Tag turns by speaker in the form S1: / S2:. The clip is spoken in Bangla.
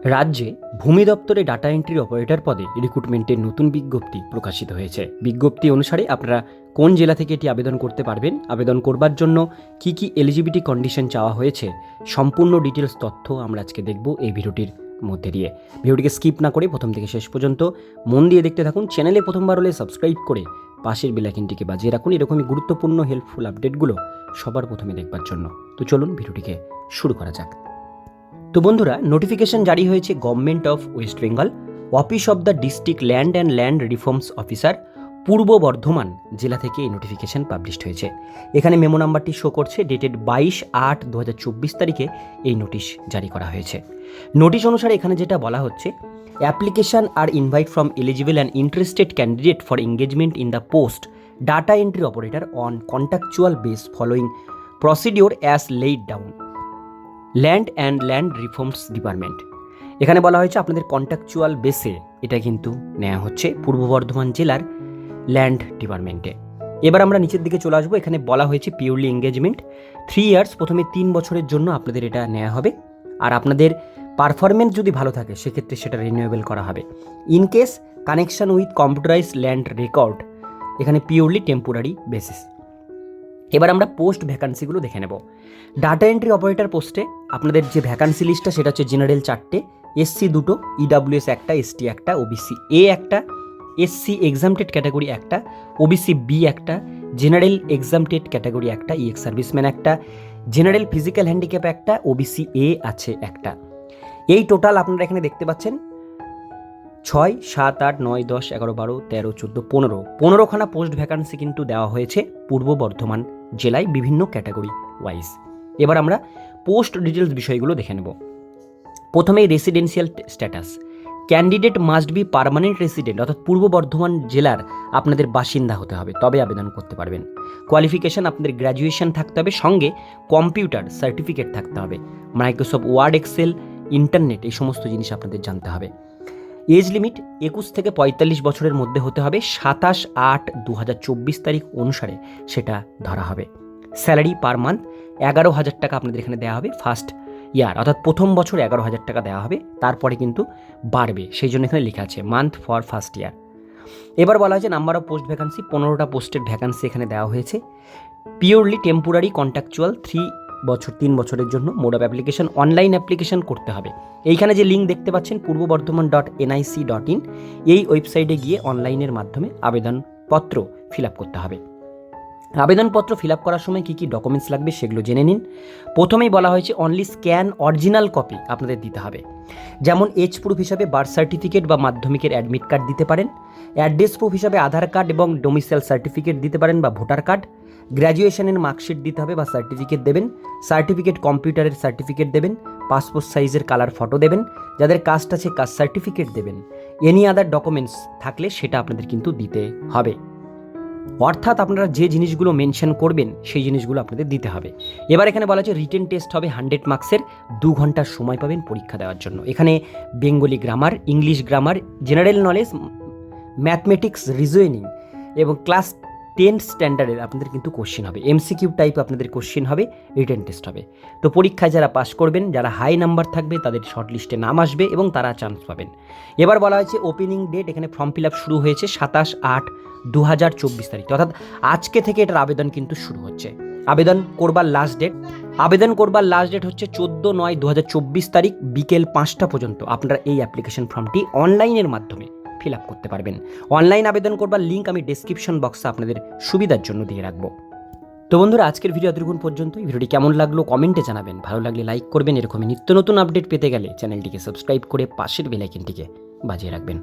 S1: রাজ্যে ভূমি দপ্তরে ডাটা এন্ট্রির অপারেটর পদে রিক্রুটমেন্টের নতুন বিজ্ঞপ্তি প্রকাশিত হয়েছে। বিজ্ঞপ্তি অনুসারে আপনারা কোন জেলা থেকে এটি আবেদন করতে পারবেন, আবেদন করবার জন্য কি কি এলিজিবিলিটি কন্ডিশন চাওয়া হয়েছে, সম্পূর্ণ ডিটেলস তথ্য আমরা আজকে দেখব এই ভিডিওটির মধ্যে দিয়ে। ভিডিওটিকে স্কিপ না করে প্রথম থেকে শেষ পর্যন্ত মন দিয়ে দেখতে থাকুন চ্যানেলে প্রথমবার হলে সাবস্ক্রাইব করে পাশের বেলাইকিনটিকে বাজিয়ে রাখুন, এরকমই গুরুত্বপূর্ণ হেল্পফুল আপডেটগুলো সবার প্রথমে দেখবার জন্য। তো চলুন ভিডিওটিকে শুরু করা যাক। তো বন্ধুরা নোটিফিকেশন জারি হয়েছে government of West Bengal office of the district land and land reforms officer Purba Bardhaman জেলা থেকে এই নোটিফিকেশন পাবলিশড হয়েছে। এখানে মেমো নাম্বারটি শো করছে ডেটেড বাইশ আট দু তারিখে এই নোটিশ জারি করা হয়েছে। নোটিশ অনুসারে এখানে যেটা বলা হচ্ছে application are invite from eligible and interested candidate for engagement in the post data entry operator on contractual base following procedure as laid down land and land reforms department. এখানে বলা হয়েছে আপনাদের কন্ট্রাকচুয়াল বেসে এটা কিন্তু নেওয়া হচ্ছে পূর্ব বর্ধমান জেলার ল্যান্ড ডিপার্টমেন্টে। এবার আমরা নিচের দিকে চলে আসব। এখানে বলা হয়েছে পিওরলি এঙ্গেজমেন্ট। থ্রি ইয়ার্স প্রথমে তিন বছরের জন্য আপনাদের এটা নেওয়া হবে। আর আপনাদের পারফরমেন্স যদি ভালো থাকে, সেক্ষেত্রে সেটা রিনিউয়েবল করা হবে। In case connection with computerize land record, এখানে পিওরলি টেম্পোরারি বেসিস। এবার আমরা পোস্ট ভ্যাকান্সিগুলো দেখে নেব। ডাটা এন্ট্রি অপারেটর পোস্টে আপনাদের যে ভ্যাকান্সি লিস্টটা সেটা হচ্ছে জেনারেল চারটে। এসসি দুটো ইডাব্লিউএস একটা এসটি একটা ওবিসি এ একটা এসসি এক্সামটেড ক্যাটাগরি একটা ওবিসি বি একটা জেনারেল এক্সামটেড ক্যাটাগরি একটা ইএক্স সার্ভিসম্যান একটা জেনারেল ফিজিক্যাল হ্যান্ডিক্যাপ একটা ওবিসি এ আছে একটা। এই টোটাল আপনারা এখানে দেখতে পাচ্ছেন, ছয়, সাত, আট, নয়, দশ, এগারো, বারো, তেরো, চোদ্দ, পনেরো। পনেরোখানা পোস্ট ভ্যাকান্সি কিন্তু দেওয়া হয়েছে পূর্ব বর্ধমান জেলায় বিভিন্ন ক্যাটাগরি ওয়াইজ। এবার আমরা পোস্ট ডিটেলস বিষয়গুলো দেখে নেব। প্রথমেই residential status. Candidate must be permanent resident, অর্থাৎ পূর্ব বর্ধমান জেলার আপনাদের বাসিন্দা হতে হবে, তবে আবেদন করতে পারবেন। কোয়ালিফিকেশন আপনাদের গ্র্যাজুয়েশন থাকতে হবে, সঙ্গে কম্পিউটার সার্টিফিকেট থাকতে হবে, মাইক্রোসফট ওয়ার্ড, এক্সেল, ইন্টারনেট, এই সমস্ত জিনিস আপনাদের জানতে হবে। এজ লিমিট একুশ থেকে পঁয়তাল্লিশ বছরের মধ্যে হতে হবে সাতাশ আট দু তারিখ অনুসারে সেটা ধরা হবে। স্যালারি পার মান্থ এগারো হাজার টাকা আপনাদের এখানে দেওয়া হবে ফার্স্ট ইয়ার, অর্থাৎ প্রথম বছর এগারো হাজার টাকা দেওয়া হবে, তারপরে কিন্তু বাড়বে, সেই জন্য এখানে লেখা আছে মান্থ ফর ফার্স্ট ইয়ার। এবার বলা হয়েছে নাম্বার অফ পোস্ট ভ্যাকান্সি, পনেরোটা পোস্টের ভ্যাকান্সি এখানে দেওয়া হয়েছে। পিওরলি টেম্পোরারি কন্ট্রাকচুয়াল থ্রি বছর, তিন বছরের জন্য মোড অ্যাপ্লিকেশন অনলাইন অ্যাপ্লিকেশন করতে হবে। এইখানে যে লিঙ্ক দেখতে পাচ্ছেন, Purba Bardhaman dot NIC dot in এই ওয়েবসাইটে গিয়ে অনলাইনের মাধ্যমে আবেদনপত্র ফিল আপ করতে হবে। আবেদনপত্র ফিল আপ করার সময় কী কী ডকুমেন্টস লাগবে সেগুলো জেনে নিন। প্রথমেই বলা হয়েছে অনলি স্ক্যান অরিজিনাল কপি আপনাদের দিতে হবে। যেমন এজ প্রুফ হিসাবে বার্থ সার্টিফিকেট বা মাধ্যমিকের অ্যাডমিট কার্ড দিতে পারেন। অ্যাড্রেস প্রুফ হিসাবে আধার কার্ড এবং ডোমিসাইল সার্টিফিকেট দিতে পারেন বা ভোটার কার্ড গ্র্যাজুয়েশনের মার্কশিট দিতে হবে বা সার্টিফিকেট দেবেন। সার্টিফিকেট কম্পিউটারের সার্টিফিকেট দেবেন। পাসপোর্ট সাইজের কালার ফটো দেবেন। যাদের কাস্ট আছে কাস্ট সার্টিফিকেট দেবেন। এনি আদার ডকুমেন্টস থাকলে সেটা আপনাদের কিন্তু দিতে হবে। অর্থাৎ আপনারা যে জিনিসগুলো মেনশন করবেন, সেই জিনিসগুলো আপনাদের দিতে হবে। এবার এখানে বলা হচ্ছে রিটেন টেস্ট হবে হান্ড্রেড মার্কসের দু ঘণ্টার সময় পাবেন পরীক্ষা দেওয়ার জন্য। এখানে Bengali grammar English grammar general knowledge mathematics reasoning এবং ক্লাস টেন স্ট্যান্ডার্ডের আপনাদের কিন্তু কোশ্চেন হবে। এমসিকিউ টাইপ আপনাদের কোশ্চেন হবে রিটেন টেস্ট হবে। তো পরীক্ষায় যারা পাশ করবেন, যারা হাই নাম্বার থাকবে, তাদের শর্ট লিস্টে নাম আসবে এবং তারা চান্স পাবেন। এবার বলা হয়েছে ওপেনিং ডেট এখানে ফর্ম ফিল আপ শুরু হয়েছে সাতাশ আট দু হাজার চব্বিশ তারিখ। অর্থাৎ আজকে থেকে এটার আবেদন কিন্তু শুরু হচ্ছে। আবেদন করবার লাস্ট ডেট আবেদন করবার লাস্ট ডেট হচ্ছে চোদ্দ নয় দু তারিখ বিকেল পাঁচটা পর্যন্ত আপনারা এই অ্যাপ্লিকেশন ফর্মটি অনলাইনের মাধ্যমে ফিল আপ করতে পারবেন। অনলাইন আবেদন করবার লিঙ্ক আমি ডিসক্রিপশন বক্সে আপনাদের সুবিধার জন্য দিয়ে রাখব। তো বন্ধুরা, আজকের ভিডিও এতটুকুন পর্যন্ত এই ভিডিওটি কেমন লাগল কমেন্টে জানাবেন। ভালো লাগলে লাইক করবেন। এরকমই নিত্য নতুন আপডেট পেতে গেলে চ্যানেলটিকে সাবস্ক্রাইব করে পাশের বেলাইকিনটিকে বাজিয়ে রাখবেন।